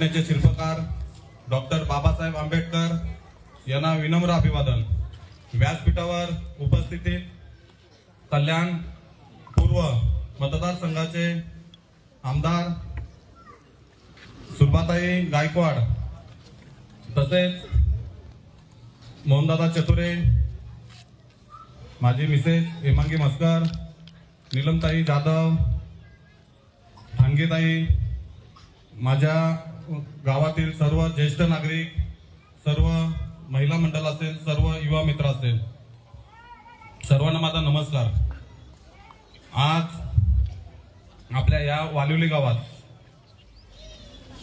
घटनेचे शिल्पकार डॉक्टर बाबासाहेब आंबेडकर यांना विनम्र अभिवादन. व्यासपीठावर उपस्थितीत कल्याण पूर्व मतदारसंघाचे आमदार सुलभाताई गायकवाड तसेच मोहनदादा चतुरे माझी मिसेस हेमांगी मस्कर नीलमताई जाधव ठाणगेताई माझ्या गावातील सर्व ज्येष्ठ नागरिक सर्व महिला मंडळ असेल सर्व युवा मित्र असेल सर्वांना माझा नमस्कार. आज आपल्या या वालिवली गावात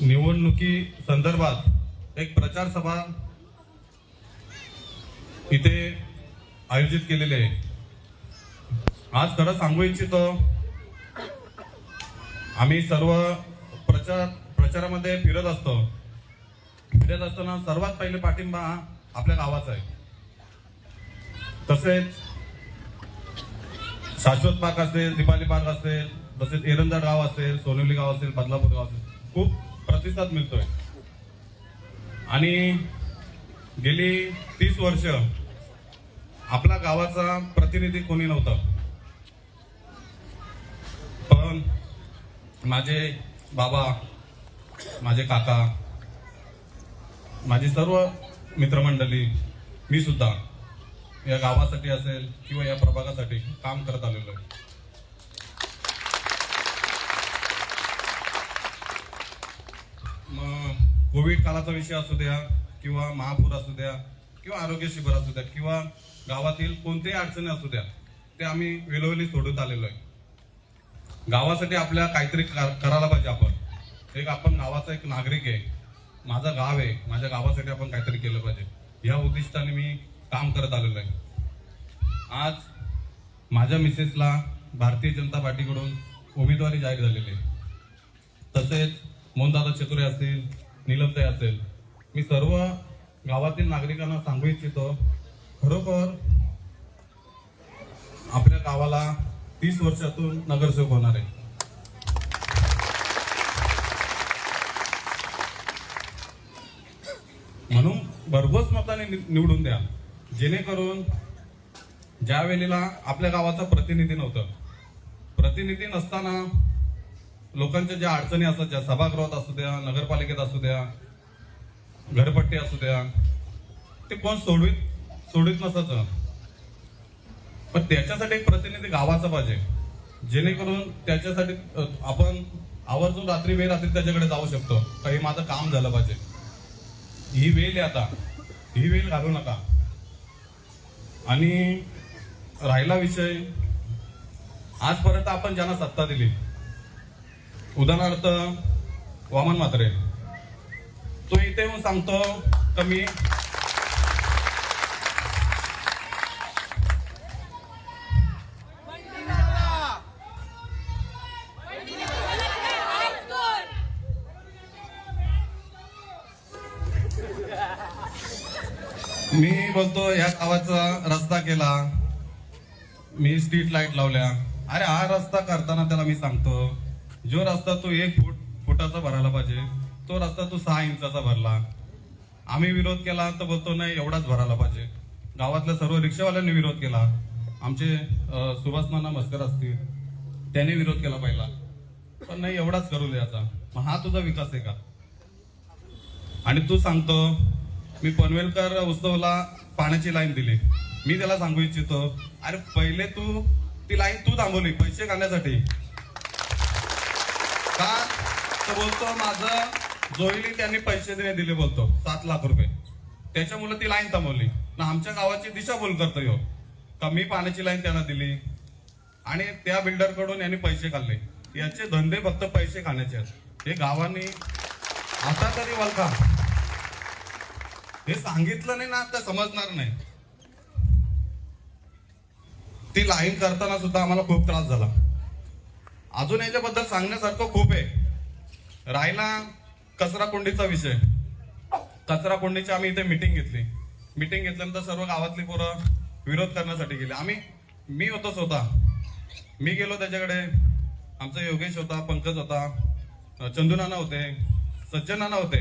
निवडणुकी संदर्भात एक प्रचार सभा इथे आयोजित केलेली आहे. आज खरं सांगू इच्छितो आम्ही सर्व प्रचार प्रचारामध्ये फिरत असतो. फिरत असताना सर्वात पहिले पाठिंबा आपल्या गावाचा आहे. तसेच शाश्वत पार्क असेल दिपाली पार्क असेल तसेच एरंदा गाव असेल सोनवली गाव असेल बदलापूर गाव असेल खूप प्रतिसाद मिळतोय. आणि गेली तीस वर्ष आपला गावाचा प्रतिनिधी कोणी नव्हता. पण माझे बाबा माझे काका माझी सर्व मित्रमंडळी मी सुद्धा या गावासाठी असेल किंवा या प्रभागासाठी काम करत आलेलो आहे. मग कोविड काळाचा विषय असू द्या किंवा महापूर असू द्या किंवा आरोग्य शिबिर असू द्या किंवा गावातील कोणत्याही अडचणी असू द्या ते आम्ही वेळोवेळी सोडत आलेलो आहे. गावासाठी आपल्या काहीतरी करायला पाहिजे आपण. एक आपण गावाचा एक नागरिक आहे. माझं गाव आहे. माझ्या गावासाठी आपण काहीतरी केलं पाहिजे. या उद्दिष्टाने मी काम करत आलेलो आहे. आज माझ्या मिसेसला भारतीय जनता पार्टीकडून उमेदवारी जाहीर झालेली आहे. तसेच मोहनदादा चतुरे असतील नीलमताई असेल मी सर्व गावातील नागरिकांना सांगू इच्छितो खरोखर आपल्या गावाला तीस वर्षातून नगरसेवक होणार आहे. म्हणून भरघोस मताने नि- निवडून द्या. जेणेकरून ज्या वेळेला आपल्या गावाचा प्रतिनिधी नव्हतं प्रतिनिधी नसताना लोकांच्या ज्या अडचणी असतात ज्या सभागृहात असू द्या नगरपालिकेत असू द्या घरपट्टी असू द्या ते कोण सोडवीत? सोडवीत नसायचं. पण त्याच्यासाठी एक प्रतिनिधी गावाचा पाहिजे. जेणेकरून त्याच्यासाठी आपण आवर्जून रात्री वेळ रात्री त्याच्याकडे जाऊ शकतो. काही माझं काम झालं पाहिजे. ही वेळ आहे आता. ही वेळ घालू नका. आणि राहिला विषय. आजपर्यंत आपण ज्यांना सत्ता दिली उदाहरणार्थ वामन म्हात्रे. तो इथे येऊन सांगतो कमी मी बोलतो या गावाचा रस्ता केला. मी स्ट्रीट लाइट लावल्या. अरे हा रस्ता करताना त्याला मी सांगतो जो रस्ता तू एक फूट फुटाचा भरायला पाहिजे तो रस्ता तू सहा इंचाचा भरला. आम्ही विरोध केला तर बोलतो नाही एवढाच भरायला पाहिजे. गावातल्या सर्व रिक्षावाल्यांनी विरोध केला. आमचे अं, सुभाष नाना मस्कर असतील त्यांनी विरोध केला पहिला. पण नाही एवढाच करू द्याचा मग हा तुझा विकास आहे का? आणि तू सांगतो मी पनवेलकर उत्सवला पाण्याची लाईन दिली. मी त्याला सांगू इच्छितो अरे पहिले तू ती लाईन तू थांबवली पैसे काढण्यासाठी. का तर बोलतो माझं जोईली त्यांनी पैसे देणे दिले बोलतो सात लाख रुपये. त्याच्यामुळे ती लाईन थांबवली. ना आमच्या गावाची दिशाभूल करतो यो हो. का मी पाण्याची लाईन त्यांना दिली? आणि त्या बिल्डरकडून यांनी पैसे खाल्ले याचे धंदे फक्त पैसे खाण्याचे आहेत. हे गावांनी आता तरी वलका हे सांगितलं नाही ना तर समजणार नाही. ती लाईन करताना सुद्धा आम्हाला खूप त्रास झाला. अजून याच्याबद्दल सांगण्यासारखं खूप आहे. राहिला कचरा कोंडीचा विषय. कचरा कोंडीची आम्ही इथे मिटिंग घेतली. मिटिंग घेतल्यानंतर सर्व गावातली पोरं विरोध करण्यासाठी गेले. आम्ही मी होतो स्वतः. मी गेलो त्याच्याकडे. आमचा योगेश होता पंकज होता चंदू नाना होते सज्जनाना होते.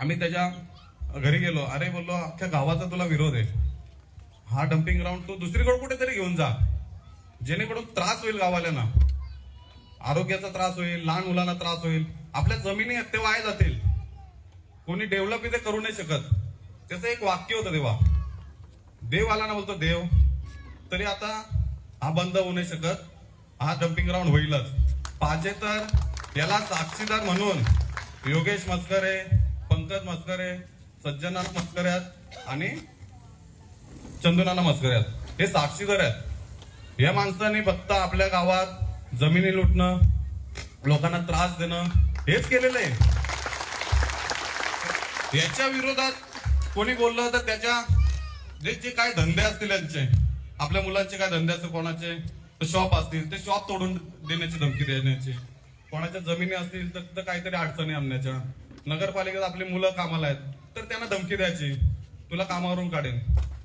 आम्ही त्याच्या घरी गेलो अरे बोललो अख्ख्या गावाचा तुला विरोध आहे. हा डम्पिंग ग्राउंड तू दुसरीकडे कुठेतरी घेऊन जा. जेणेकरून त्रास होईल गावाल्यांना आरोग्याचा त्रास होईल लहान मुलांना त्रास होईल. आपल्या जमिनी ते वाया जातील. कोणी डेव्हलप इथे करू नाही शकत. त्याचं एक वाक्य होतं देवा देव आला ना बोलतो देव तरी आता हा बंद होऊ नाही शकत. हा डम्पिंग ग्राउंड होईलच. पाहिजे तर याला साक्षीदार म्हणून योगेश मस्करे पंकज मस्करे सज्जनाथ मस्कर आहेत आणि चंदुनाना मस्कर आहेत. हे साक्षीदार आहेत. या माणसांनी फक्त आपल्या गावात जमिनी लुटणं लोकांना त्रास देणं हेच केलेलं आहे. याच्या विरोधात कोणी बोललं तर त्याच्या जे जे काय धंदे असतील यांचे आपल्या मुलांचे काय धंदे असतील कोणाचे शॉप असतील ते शॉप तोडून देण्याची धमकी देण्याची. कोणाच्या जमिनी असतील तर काहीतरी अडचणी आणण्याच्या. नगरपालिकेत आपली मुलं कामाला आहेत. तर त्यांना धमकी द्यायची. तुला कामावरून काढेन.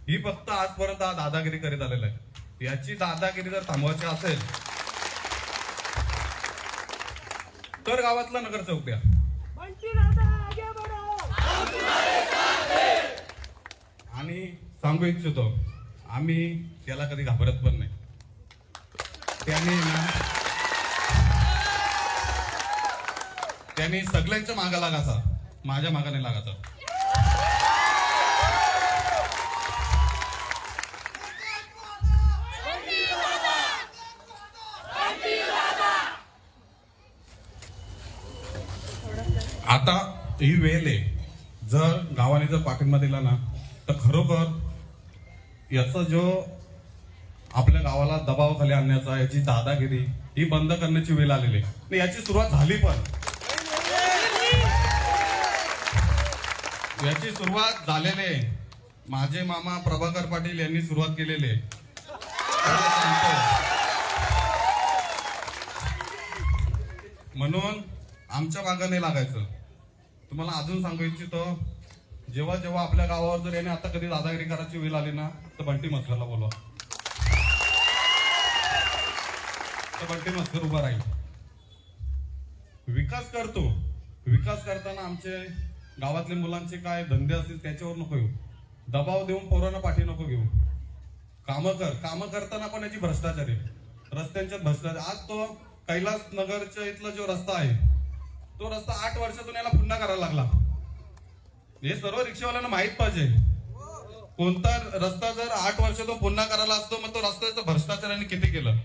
ही फक्त आजपर्यंत हा दादागिरी करीत आलेला आहे. याची दादागिरी जर थांबवायची असेल तर गावातला नगरसेवक द्या. आणि सांगू इच्छितो आम्ही त्याला कधी घाबरत पण नाही. त्याने त्याने त्यांनी सगळ्यांच्या मागा लागायचा. माझ्या मागाने लागायचा. आता ही वेळ आहे. जर गावाने जर पाठिंबा दिला ना तर खरोखर याचा जो आपल्या गावाला दबावाखाली आणण्याचा याची दादागिरी ही बंद करण्याची वेळ आलेली आहे. याची सुरुवात झाली पण. याची सुरुवात झालेली आहे. माझे मामा प्रभाकर पाटील यांनी सुरुवात केलेली आहे. म्हणून आमच्या मागाने लागायचं. तुम्हाला अजून सांगू इच्छितो जेव्हा जेव्हा आपल्या गावावर जर याने आता कधी दादागिरी करायची वेळ आली ना तर बंटी मस्करला बोलवा. तर बंटी मस्कर उभा राहील. विकास करतो. विकास करताना आमचे गावातले मुलांचे काय धंदे असतील त्याच्यावर नको येऊ. दबाव देऊन पोरांना पाठी नको घेऊ. कामं कर. कामं करताना पण याची भ्रष्टाचार आहे. रस्त्यांच्यात भ्रष्टाचार. आज तो कैलास नगरच्या इथला जो रस्ता आहे तो रस्ता आठ वर्षातून याला पुन्हा करायला लागला. हे सर्व रिक्षावाल्यांना माहीत पाहिजे. कोणता रस्ता जर आठ वर्षातून पुन्हा करायला असतो मग तो रस्त्याचं भ्रष्टाचाराने किती केलं?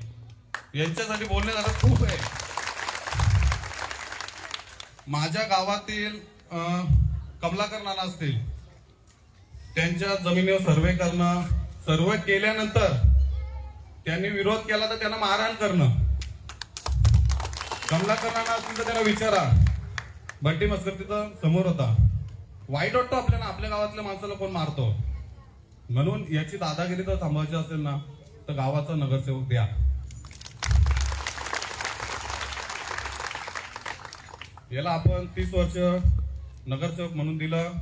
यांच्यासाठी बोलणे झालं खूप आहे. माझ्या गावातील कमलाकर नाना असतील त्यांच्या जमिनीवर सर्वे करणं सर्वे केल्यानंतर त्यांनी विरोध केला तर त्यांना मारहाण करणं. कमलाकरांना नाना असतील तर विचारा. बंटी मस्कर तिथं समोर होता. वाईट वाटतो आपल्याला आपल्या गावातल्या माणसाला कोण मारतो? म्हणून याची दादागिरी जर थांबवायची असेल ना तर गावाचा नगरसेवक द्या. याला आपण तीस वर्ष नगरसेवक म्हणून दिलं.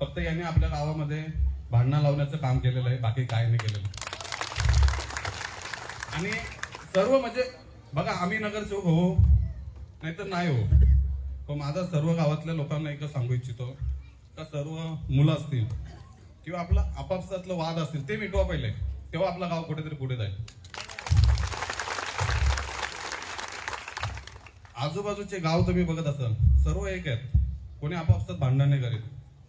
फक्त याने आपल्या गावामध्ये भांडणं लावण्याचं काम केलेलं आहे बाकी काय नाही केलेलं. आणि सर्व म्हणजे बघा आम्ही नगरसेवक हो नाहीतर नाही हो. पण माझा सर्व गावातल्या लोकांना एक सांगू इच्छितो. का सर्व मुलं असतील किंवा आपला आपापसातलं वाद असतील ते मिटवा पहिले. तेव्हा आपलं गाव कुठेतरी पुढे जाईल. आजूबाजूचे गाव तुम्ही बघत असाल सर्व एक आहेत. कोणी आपापसात भांडण नाही करीत.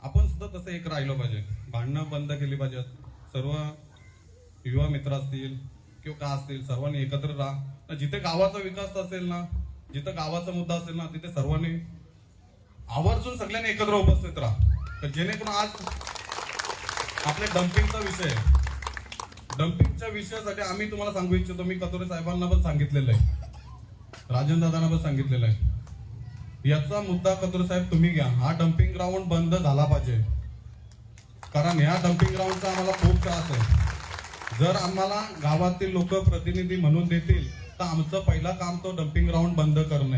आपण सुद्धा तसं एक राहिलो पाहिजे. भांडणं बंद केली पाहिजेत. सर्व युवा मित्र असतील किंवा का असतील सर्वांनी एकत्र राहा. जिथे गावाचा विकास असेल ना जिथं गावाचा मुद्दा असेल ना तिथे सर्वांनी आवर्जून सगळ्यांनी एकत्र उपस्थित राहा. तर जेणेकरून आज आपल्या डम्पिंगचा विषय डम्पिंगच्या विषयासाठी आम्ही तुम्हाला सांगू इच्छितो मी कतोरे साहेबांना पण सांगितलेलं आहे. राजन दादांना पण सांगितलेलं आहे. याचा मुद्दा कतोरे साहेब तुम्ही घ्या. हा डम्पिंग ग्राउंड बंद झाला पाहिजे. कारण ह्या डम्पिंग ग्राउंडचा आम्हाला खूप त्रास आहे. जर आम्हाला गावातील लोक प्रतिनिधी म्हणून देतील तर आमचं पहिलं काम तो डम्पिंग ग्राउंड बंद करणे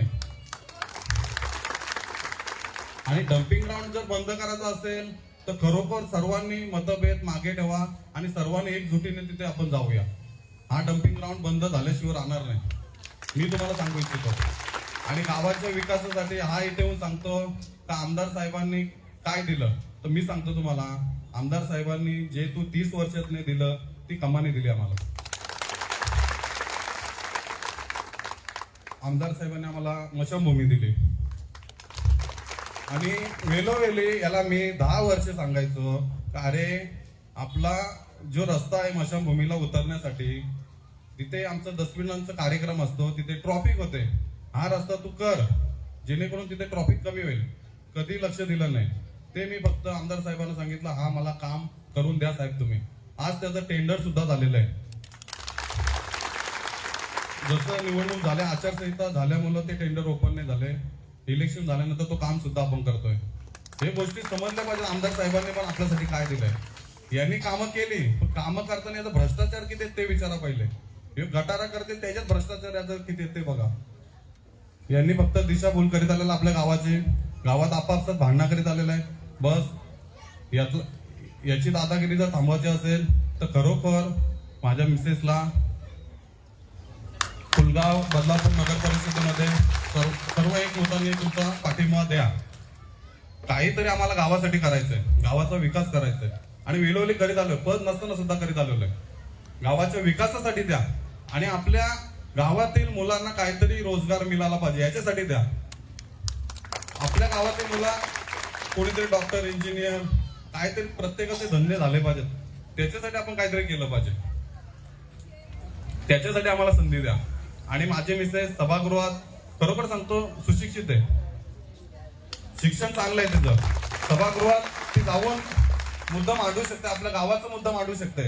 आणि डम्पिंग ग्राउंड जर बंद करायचं असेल तर खरोखर सर्वांनी मतभेद मागे ठेवा आणि सर्वांनी एकजुटीने तिथे आपण जाऊया. हा डम्पिंग ग्राउंड बंद झाल्याशिवाय राहणार नाही. मी तुम्हाला सांगू इच्छितो. आणि गावाच्या विकासासाठी हा इथे येऊन सांगतो का आमदार साहेबांनी काय दिलं? तर मी सांगतो तुम्हाला आमदार साहेबांनी जे तू तीस वर्षातने दिलं ती कमानी दिली आम्हाला. आमदार साहेबांनी आम्हाला मशाभूमी दिली. आणि वेलोवेली याला मी दहा वर्ष सांगायचो का अरे आपला जो रस्ता आहे मशाभूमीला उतरण्यासाठी तिथे आमचा डस्टबिनांचा कार्यक्रम असतो तिथे ट्रॉफिक होते. हा रस्ता तू कर जेणेकरून तिथे ट्रॉफिक कमी होईल. कधी लक्ष दिलं नाही. ते मी फक्त आमदार साहेबांना सांगितलं हा मला काम करून द्या साहेब तुम्ही. आज त्याचं टेंडर सुद्धा झालेलं आहे. जसं निवडणूक झाल्या आचारसंहिता झाल्यामुळं ते टेंडर ओपन नाही झाले. इलेक्शन झाल्यानंतर तो काम सुद्धा आपण करतोय. हे गोष्टी समजल्या पाहिजे आमदार साहेबांनी पण आपल्यासाठी काय दिलंय? यांनी कामं केली पण कामं करताना याचा भ्रष्टाचार किती ते विचारा पहिले. हे गटारा करते त्याच्यात भ्रष्टाचार याचं किती ते बघा. यांनी फक्त दिशाभूल करीत आलेला आपल्या गावाची. गावात आपापसात भांडणा करीत आलेला आहे. बस यातलं याची दादागिरी जर थांबवायची असेल तर खरोखर माझ्या मिसेसला फुलगाव बदलापूर नगर परिषदेमध्ये सर्व एक मतांनी तुमचा पाठिंबा द्या. काहीतरी आम्हाला गावासाठी करायचंय. गावाचा विकास करायचाय. आणि वेळोवेळी करीत आलोय. पद नसताना सुद्धा करीत आलेलो आहे गावाच्या विकासासाठी द्या. आणि आपल्या गावातील मुलांना काहीतरी रोजगार मिळाला पाहिजे. याच्यासाठी द्या. आपल्या गावातील मुला कोणीतरी डॉक्टर इंजिनियर काहीतरी प्रत्येकाचे धंदे झाले पाहिजेत. त्याच्यासाठी आपण काहीतरी केलं पाहिजे. त्याच्यासाठी आम्हाला संधी द्या. आणि माझे मिसेस सभागृहात खरोखर सांगतो सुशिक्षित आहे. शिक्षण चांगलं आहे तिचं. सभागृहात ती जाऊन मुद्दा मांडू शकते आपल्या गावाचा मुद्दा मांडू शकते.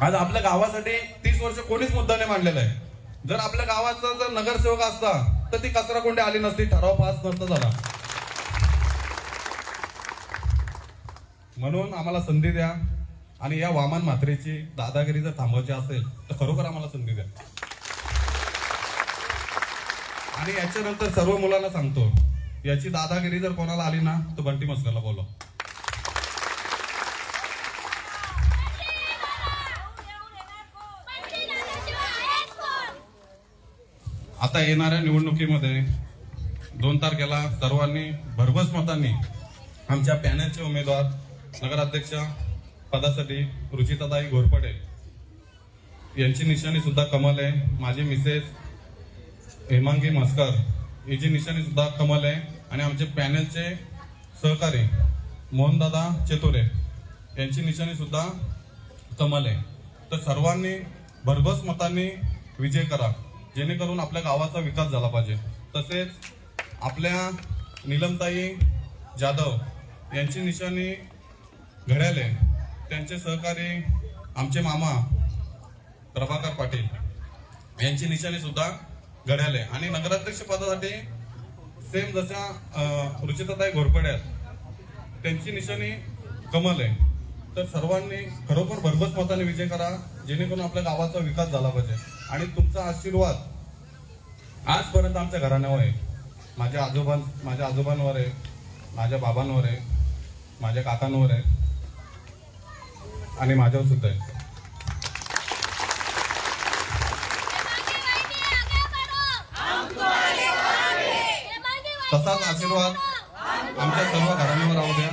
आज आपल्या गावासाठी तीस वर्ष कोणीच मुद्दा नाही मांडलेला आहे. जर आपल्या गावाचा जर नगरसेवक असता तर ती कचरा कोंडी आली नसती ठराव पास नसता झाला. म्हणून आम्हाला संधी द्या. आणि या वामन म्हात्रेची दादागिरी जर थांबवायची असेल तर खरोखर आम्हाला संधी द्या. आणि याच्यानंतर सर्व मुलांना सांगतो याची दादागिरी जर कोणाला आली ना तर बंटी मस्करला बोलव. आता येणाऱ्या निवडणुकीमध्ये दोन तारखेला सर्वांनी भरघोस मतांनी आमच्या पॅनलचे उमेदवार नगराध्यक्ष पदासाठी रुचिताताई घोरपडे यांची निशाणी सुद्धा कमल आहे. माझी मिसेस हेमांगी मस्कर हिची निशाणी सुद्धा कमल आहे. आणि आमचे पॅनलचे सहकारी मोहनदादा चेतुरे यांची निशाणी सुद्धा कमल आहे. तर सर्वांनी भरघोस मतांनी विजय करा. जेणेकरून आपल्या गावाचा विकास झाला पाहिजे. तसेच आपल्या नीलमताई जाधव यांची निशाणी घड्याल आहे. त्यांचे सहकारी आमचे मामा प्रभाकर पाटील यांची निशाणी सुद्धा घड्याल. आणि नगराध्यक्ष पदासाठी सेम जशा रुचिताताई घोरपडे आहेत त्यांची निशाणी कमल आहे. तर सर्वांनी खरोखर भरघोस मताने विजय करा जेणेकरून आपल्या गावाचा विकास झाला पाहिजे. आणि तुमचा आशीर्वाद आजपर्यंत आमच्या घराण्यावर आहे. माझ्या आजोबां माझ्या आजोबांवर आहे माझ्या बाबांवर आहे माझ्या काकांवर आहे. आणि माझ्यावर सुद्धा आहे. तसाच आशीर्वाद आमच्या सर्व घराण्यावर राहू द्या.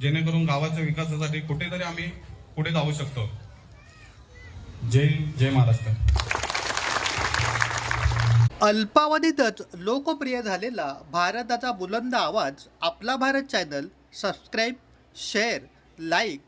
जेणेकरून गावाच्या विकासासाठी कुठेतरी आम्ही पुढे जाऊ शकतो. जय जय महाराष्ट्र. अल्पावधीतच लोकप्रिय झालेला भारताचा बुलंद आवाज आपला Bharat channel subscribe share like